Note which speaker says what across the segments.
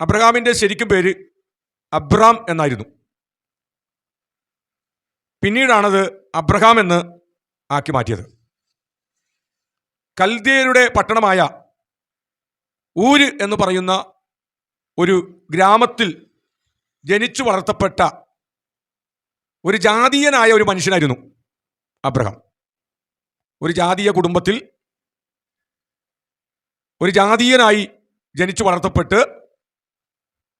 Speaker 1: അബ്രഹാമിന്റെ ശരിക്കും പേര് അബ്രാം എന്നായിരുന്നു. പിന്നീടാണത് അബ്രഹാം എന്ന് ആക്കി മാറ്റിയത്. കൽദിയരുടെ പട്ടണമായ ഊര് എന്ന് പറയുന്ന ഒരു ഗ്രാമത്തിൽ ജനിച്ചു വളർത്തപ്പെട്ട ഒരു ജാതീയനായ ഒരു മനുഷ്യനായിരുന്നു അബ്രഹാം. ഒരു ജാതീയ കുടുംബത്തിൽ ഒരു ജാതീയനായി ജനിച്ചു വളർത്തപ്പെട്ട്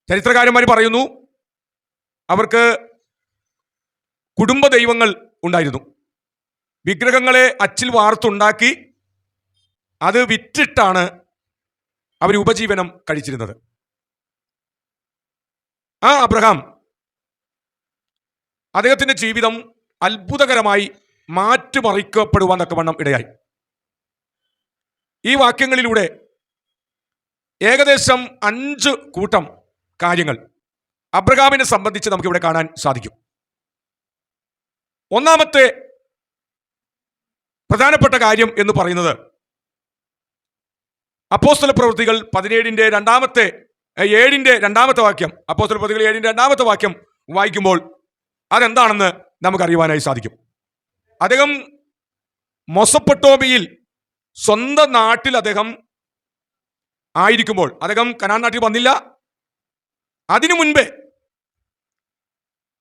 Speaker 1: ചരിത്രകാരന്മാർ പറയുന്നു അവർക്ക് കുടുംബ ദൈവങ്ങൾ ഉണ്ടായിരുന്നു. വിഗ്രഹങ്ങളെ അച്ചിൽ വാർത്തുണ്ടാക്കി അത് വിറ്റിട്ടാണ് അവർ ഉപജീവനം കഴിച്ചിരുന്നത്. ആ അബ്രഹാം അദ്ദേഹത്തിന്റെ ജീവിതം അത്ഭുതകരമായി മാറ്റിമറിക്കപ്പെടുവാൻ തക്കവണ്ണം ഇടയായി. ഈ വാക്യങ്ങളിലൂടെ ഏകദേശം അഞ്ച് കൂട്ടം കാര്യങ്ങൾ അബ്രഹാമിനെ സംബന്ധിച്ച് നമുക്കിവിടെ കാണാൻ സാധിക്കും. ഒന്നാമത്തെ പ്രധാനപ്പെട്ട കാര്യം എന്ന് പറയുന്നത് അപ്പോസ്തല പ്രവൃത്തികൾ പതിനേഴിന്റെ രണ്ടാമത്തെ ഏഴിന്റെ രണ്ടാമത്തെ വാക്യം അപ്പോസ്തല പ്രവൃത്തികൾ ഏഴിന്റെ രണ്ടാമത്തെ വാക്യം വായിക്കുമ്പോൾ അതെന്താണെന്ന് നമുക്കറിയുവാനായി സാധിക്കും. അദ്ദേഹം മൊസപ്പൊട്ടോമിയിൽ സ്വന്തം നാട്ടിൽ അദ്ദേഹം ആയിരിക്കുമ്പോൾ അദ്ദേഹം കനാൻ നാട്ടിൽ വന്നില്ല അതിനു മുൻപേ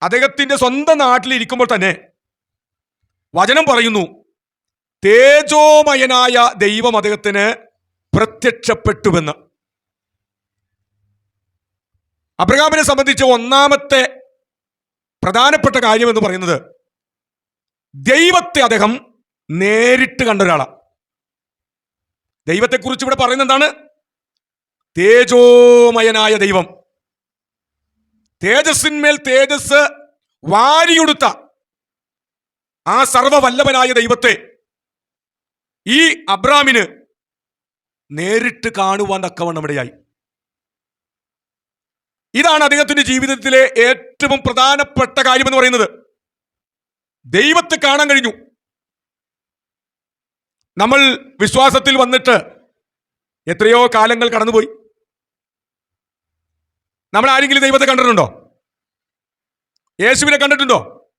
Speaker 1: അദ്ദേഹത്തിന്റെ സ്വന്തം നാട്ടിലിരിക്കുമ്പോൾ തന്നെ വചനം പറയുന്നു തേജോമയനായ ദൈവം അദ്ദേഹത്തിന് പ്രത്യക്ഷപ്പെട്ടുവെന്ന്. അബ്രഹാമിനെ സംബന്ധിച്ച് ഒന്നാമത്തെ പ്രധാനപ്പെട്ട കാര്യം എന്ന് പറയുന്നത് ദൈവത്തെ അദ്ദേഹം നേരിട്ട് കണ്ട ഒരാളാണ്. ദൈവത്തെക്കുറിച്ച് ഇവിടെ പറയുന്നത് എന്താണ്? തേജോമയനായ ദൈവം. തേജസ്സിന്മേൽ തേജസ് വാരിയെടുത്ത ആ സർവവല്ലഭനായ ദൈവത്തെ ഈ അബ്രാമിന് നേരിട്ട് കാണുവാൻ തക്കവണ്ണം ഇടയായി. ഇതാണ് അദ്ദേഹത്തിന്റെ ജീവിതത്തിലെ ഏറ്റവും പ്രധാനപ്പെട്ട കാര്യം എന്ന് പറയുന്നത്. ദൈവത്തെ കാണാൻ കഴിഞ്ഞു. നമ്മൾ വിശ്വാസത്തിൽ വന്നിട്ട് എത്രയോ കാലങ്ങൾ കടന്നുപോയി. നമ്മൾ ആരെങ്കിലും ദൈവത്തെ കണ്ടിട്ടുണ്ടോ? യേശുവിനെ കണ്ടിട്ടുണ്ടോ?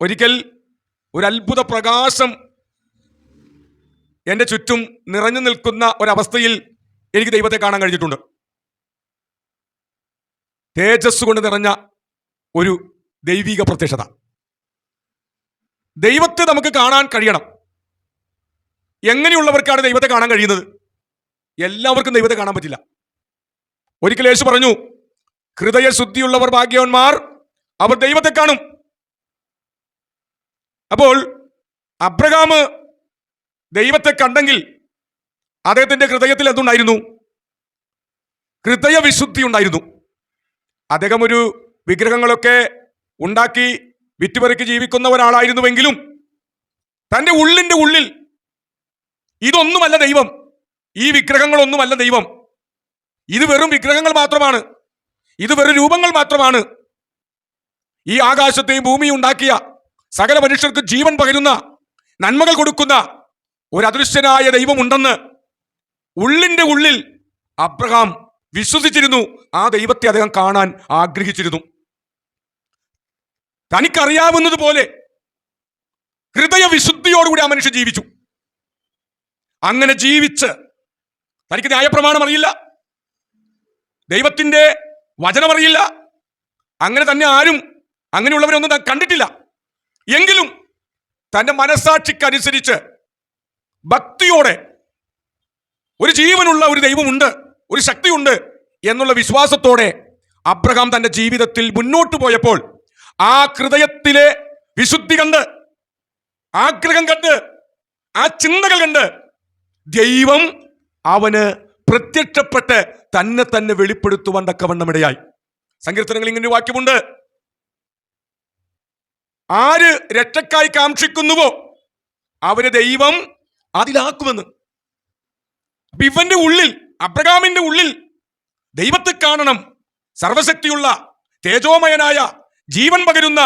Speaker 1: ഒരിക്കൽ ഒരു അത്ഭുത പ്രകാശം എന്റെ ചുറ്റും നിറഞ്ഞു നിൽക്കുന്ന ഒരവസ്ഥയിൽ എനിക്ക് ദൈവത്തെ കാണാൻ കഴിഞ്ഞിട്ടുണ്ട്. തേജസ് കൊണ്ട് നിറഞ്ഞ ഒരു ദൈവിക പ്രത്യക്ഷത. ദൈവത്തെ നമുക്ക് കാണാൻ കഴിയണം. എങ്ങനെയുള്ളവർക്കാണ് ദൈവത്തെ കാണാൻ കഴിയുന്നത്? എല്ലാവർക്കും ദൈവത്തെ കാണാൻ പറ്റില്ല. ഒരിക്കൽ യേശു പറഞ്ഞു ഹൃദയ ശുദ്ധിയുള്ളവർ ഭാഗ്യവന്മാർ അവർ ദൈവത്തെ കാണും. അപ്പോൾ അബ്രഹാം ദൈവത്തെ കണ്ടെങ്കിൽ അദ്ദേഹത്തിന്റെ ഹൃദയത്തിൽ എന്തുണ്ടായിരുന്നു? ഹൃദയവിശുദ്ധി ഉണ്ടായിരുന്നു. അദ്ദേഹം ഒരു വിഗ്രഹങ്ങളൊക്കെ ഉണ്ടാക്കി വിറ്റുപെറുക്കി ജീവിക്കുന്ന ഒരാളായിരുന്നുവെങ്കിലും തന്റെ ഉള്ളിന്റെ ഉള്ളിൽ ഇതൊന്നുമല്ല ദൈവം. ഈ വിഗ്രഹങ്ങളൊന്നുമല്ല ദൈവം. ഇത് വെറും വിഗ്രഹങ്ങൾ മാത്രമാണ്. ഇത് വെറും രൂപങ്ങൾ മാത്രമാണ്. ഈ ആകാശത്തെയും ഭൂമിയും ഉണ്ടാക്കിയ സകല മനുഷ്യർക്ക് ജീവൻ പകരുന്ന നന്മകൾ കൊടുക്കുന്ന ഒരു അദൃശ്യനായ ദൈവമുണ്ടെന്ന് ഉള്ളിന്റെ ഉള്ളിൽ അബ്രഹാം വിശ്വസിച്ചിരുന്നു. ആ ദൈവത്തെ അദ്ദേഹം കാണാൻ ആഗ്രഹിച്ചിരുന്നു. തനിക്കറിയാവുന്നതുപോലെ ഹൃദയ വിശുദ്ധിയോടുകൂടി ആ മനുഷ്യൻ ജീവിച്ചു. അങ്ങനെ ജീവിച്ച് തനിക്ക് ന്യായപ്രമാണം അറിയില്ല. ദൈവത്തിന്റെ വചനമറിയില്ല. അങ്ങനെ തന്നെ ആരും അങ്ങനെയുള്ളവരൊന്നും കണ്ടിട്ടില്ല. എങ്കിലും തന്റെ മനസാക്ഷിക്കനുസരിച്ച് ഭക്തിയോടെ ഒരു ജീവനുള്ള ഒരു ദൈവമുണ്ട് ഒരു ശക്തിയുണ്ട് എന്നുള്ള വിശ്വാസത്തോടെ അബ്രഹാം തന്റെ ജീവിതത്തിൽ മുന്നോട്ട് പോയപ്പോൾ ആ ഹൃദയത്തിലെ വിശുദ്ധി കണ്ട് ആഗ്രഹം കണ്ട് ആ ചിന്തകൾ കണ്ട് ദൈവം അവന് പ്രത്യക്ഷപ്പെട്ട് തന്നെ തന്നെ വെളിപ്പെടുത്തുവാൻ തക്കവണ്ണം ഇടയായി. സങ്കീർത്തനങ്ങൾ ഇങ്ങനെ വാക്യമുണ്ട്. ആര് രക്ഷക്കായി കാക്ഷിക്കുന്നുവോ അവരെ ദൈവം അതിലാക്കുമെന്ന്. ഇവന്റെ ഉള്ളിൽ അബ്രഹാമിന്റെ ഉള്ളിൽ ദൈവത്തെ കാണണം സർവശക്തിയുള്ള തേജോമയനായ ജീവൻ പകരുന്ന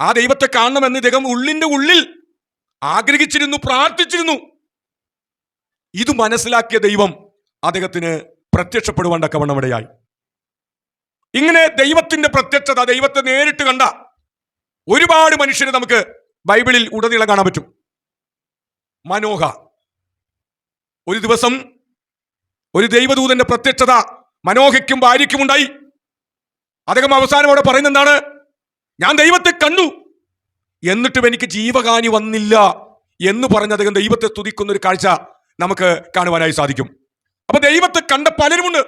Speaker 1: ആ ദൈവത്തെ കാണണമെന്ന് ഇദ്ദേഹം ഉള്ളിന്റെ ഉള്ളിൽ ആഗ്രഹിച്ചിരുന്നു പ്രാർത്ഥിച്ചിരുന്നു. ഇത് മനസ്സിലാക്കിയ ദൈവം അദ്ദേഹത്തിന് പ്രത്യക്ഷപ്പെടുവാൻ തക്കവണ്ണമിടയായി ഇങ്ങനെ ദൈവത്തിന്റെ പ്രത്യക്ഷത ദൈവത്തെ നേരിട്ട് കണ്ട ഒരുപാട് മനുഷ്യരെ നമുക്ക് ബൈബിളിൽ ഉടനീളം കാണാൻ പറ്റും. മനോഹ. ഒരു ദിവസം ഒരു ദൈവദൂതന്റെ പ്രത്യക്ഷത മനോഹയ്ക്കും ഭാര്യയ്ക്കും ഉണ്ടായി. അദ്ദേഹം അവസാനം അവിടെ പറയുന്ന എന്താണ്? ഞാൻ ദൈവത്തെ കണ്ടു. എന്നിട്ടും എനിക്ക് ജീവകാനി വന്നില്ല എന്ന് പറഞ്ഞ് അദ്ദേഹം ദൈവത്തെ സ്തുതിക്കുന്ന ഒരു കാഴ്ച നമുക്ക് കാണുവാനായി സാധിക്കും. അപ്പൊ ദൈവത്തെ കണ്ട പലരുമുണ്ട്.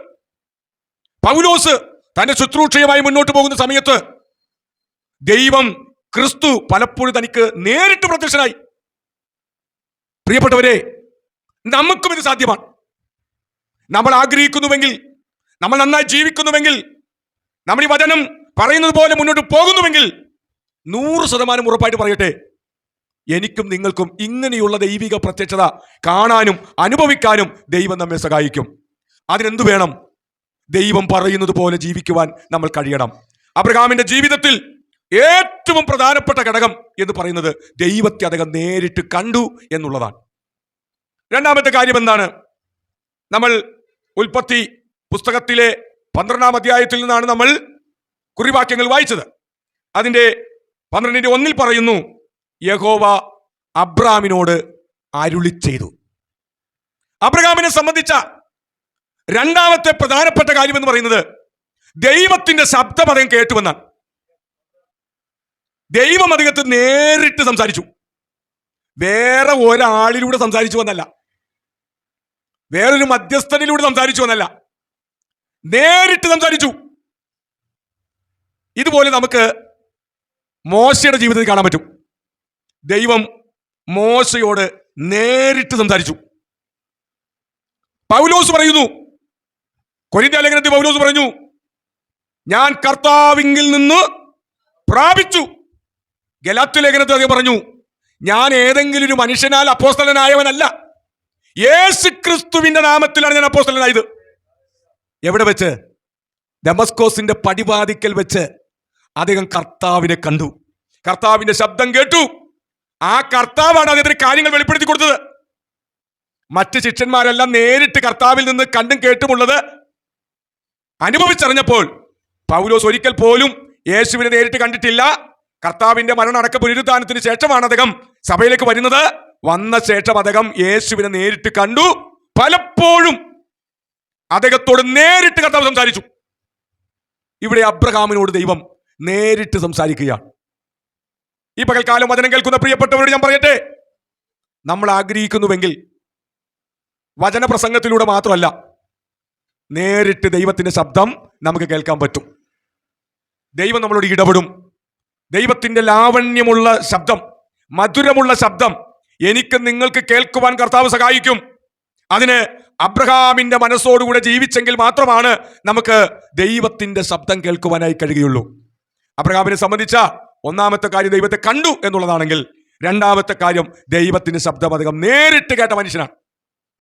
Speaker 1: പൗലോസ് തന്റെ ശുശ്രൂഷയുമായി മുന്നോട്ട് പോകുന്ന സമയത്ത് ദൈവം ക്രിസ്തു പലപ്പോഴും തനിക്ക് നേരിട്ട് പ്രത്യക്ഷനായി. പ്രിയപ്പെട്ടവരെ നമുക്കും ഇത് സാധ്യമാണ്. നമ്മൾ ആഗ്രഹിക്കുന്നുവെങ്കിൽ നമ്മൾ നന്നായി ജീവിക്കുന്നുവെങ്കിൽ നമ്മൾ ഈ വചനം പറയുന്നത് പോലെ മുന്നോട്ട് പോകുന്നുവെങ്കിൽ നൂറ് ശതമാനം ഉറപ്പായിട്ട് പറയട്ടെ. എനിക്കും നിങ്ങൾക്കും ഇങ്ങനെയുള്ള ദൈവിക പ്രത്യക്ഷത കാണാനും അനുഭവിക്കാനും ദൈവം നമ്മെ സഹായിക്കും. അതിനെന്തു വേണം? ദൈവം പറയുന്നത് പോലെ ജീവിക്കുവാൻ നമ്മൾ കഴിയണം. അബ്രഹാമിന്റെ ജീവിതത്തിൽ ഏറ്റവും പ്രധാനപ്പെട്ട ഘടകം എന്ന് പറയുന്നത് ദൈവത്തെ അദ്ദേഹം നേരിട്ട് കണ്ടു എന്നുള്ളതാണ്. രണ്ടാമത്തെ കാര്യം എന്താണ്? നമ്മൾ ഉൽപ്പത്തി പുസ്തകത്തിലെ പന്ത്രണ്ടാം അധ്യായത്തിൽ നിന്നാണ് നമ്മൾ കുറിവാക്യങ്ങൾ വായിച്ചത്. അതിന്റെ പന്ത്രണ്ടിന്റെ ഒന്നിൽ പറയുന്നു യഹോവ അബ്രാമിനോട് അരുളി ചെയ്തു. അബ്രഹാമിനെ സംബന്ധിച്ച രണ്ടാമത്തെ പ്രധാനപ്പെട്ട കാര്യം എന്ന് പറയുന്നത് ദൈവത്തിന്റെ ശബ്ദം അദ്ദേഹം കേട്ടുവെന്നാണ്. ദൈവം അദ്ദേഹത്തെ നേരിട്ട് സംസാരിച്ചു. വേറെ ഒരാളിലൂടെ സംസാരിച്ചു വന്നല്ല വേറൊരു മധ്യസ്ഥനിലൂടെ സംസാരിച്ചു വന്നല്ല നേരിട്ട് സംസാരിച്ചു. ഇതുപോലെ നമുക്ക് മോശയുടെ ജീവിതത്തിൽ കാണാൻ പറ്റും. ദൈവം മോശയോട് നേരിട്ട് സംസാരിച്ചു. പൗലോസ് പറയുന്നു കൊരിന്ത്യാലേഖനത്തിൽ പൗലോസ് പറഞ്ഞു ഞാൻ കർത്താവിങ്കിൽ നിന്ന് പ്രാപിച്ചു. ഗലാത്ത് ലേഖനത്തിൽ അദ്ദേഹം പറഞ്ഞു ഞാൻ ഏതെങ്കിലും ഒരു മനുഷ്യനാൽ അപ്പോസ്തലനായവനല്ല. യേശു ക്രിസ്തുവിന്റെ നാമത്തിലാണ് ഞാൻ അപ്പോസ്തലനായത്. എവിടെ വെച്ച്? ഡെമസ്കോസിന്റെ പടിവാതിക്കൽ വെച്ച് അദ്ദേഹം കർത്താവിനെ കണ്ടു. കർത്താവിന്റെ ശബ്ദം കേട്ടു. ആ കർത്താവാണ് അദ്ദേഹത്തിന് കാര്യങ്ങൾ വെളിപ്പെടുത്തി കൊടുത്തത്. മറ്റ് ശിഷ്യന്മാരെല്ലാം നേരിട്ട് കർത്താവിൽ നിന്ന് കണ്ടും കേട്ടുമുള്ളത് അനുഭവിച്ചറിഞ്ഞപ്പോൾ പൗലോസ് ഒരിക്കൽ പോലും യേശുവിനെ നേരിട്ട് കണ്ടിട്ടില്ല. കർത്താവിന്റെ മരണടക്ക പുനരുദ്ധാനത്തിന് ശേഷമാണ് അദ്ദേഹം സഭയിലേക്ക് വരുന്നത്. വന്ന ശേഷം അദ്ദേഹം യേശുവിനെ നേരിട്ട് കണ്ടു. പലപ്പോഴും അദ്ദേഹത്തോട് നേരിട്ട് കർത്താവ് സംസാരിച്ചു. ഇവിടെ അബ്രഹാമിനോട് ദൈവം നേരിട്ട് സംസാരിക്കുകയാണ്. ഈ പകൽക്കാലം വചനം കേൾക്കുന്ന പ്രിയപ്പെട്ടവരോട് ഞാൻ പറയട്ടെ? നമ്മൾ ആഗ്രഹിക്കുന്നുവെങ്കിൽ വചനപ്രസംഗത്തിലൂടെ മാത്രമല്ല നേരിട്ട് ദൈവത്തിന്റെ ശബ്ദം നമുക്ക് കേൾക്കാൻ പറ്റും. ദൈവം നമ്മളോട് ഇടപെടും. ദൈവത്തിന്റെ ലാവണ്യമുള്ള ശബ്ദം മധുരമുള്ള ശബ്ദം എനിക്ക് നിങ്ങൾക്ക് കേൾക്കുവാൻ കർത്താവ് സഹായിക്കും. അതിന് അബ്രഹാമിന്റെ മനസ്സോടുകൂടെ ജീവിച്ചെങ്കിൽ മാത്രമാണ് നമുക്ക് ദൈവത്തിന്റെ ശബ്ദം കേൾക്കുവാനായി കഴിയുകയുള്ളൂ അബ്രഹാമിനെ സംബന്ധിച്ച ഒന്നാമത്തെ കാര്യം ദൈവത്തെ കണ്ടു എന്നുള്ളതാണെങ്കിൽ രണ്ടാമത്തെ കാര്യം ദൈവത്തിന് ശബ്ദം നേരിട്ട് കേട്ട മനുഷ്യനാണ്.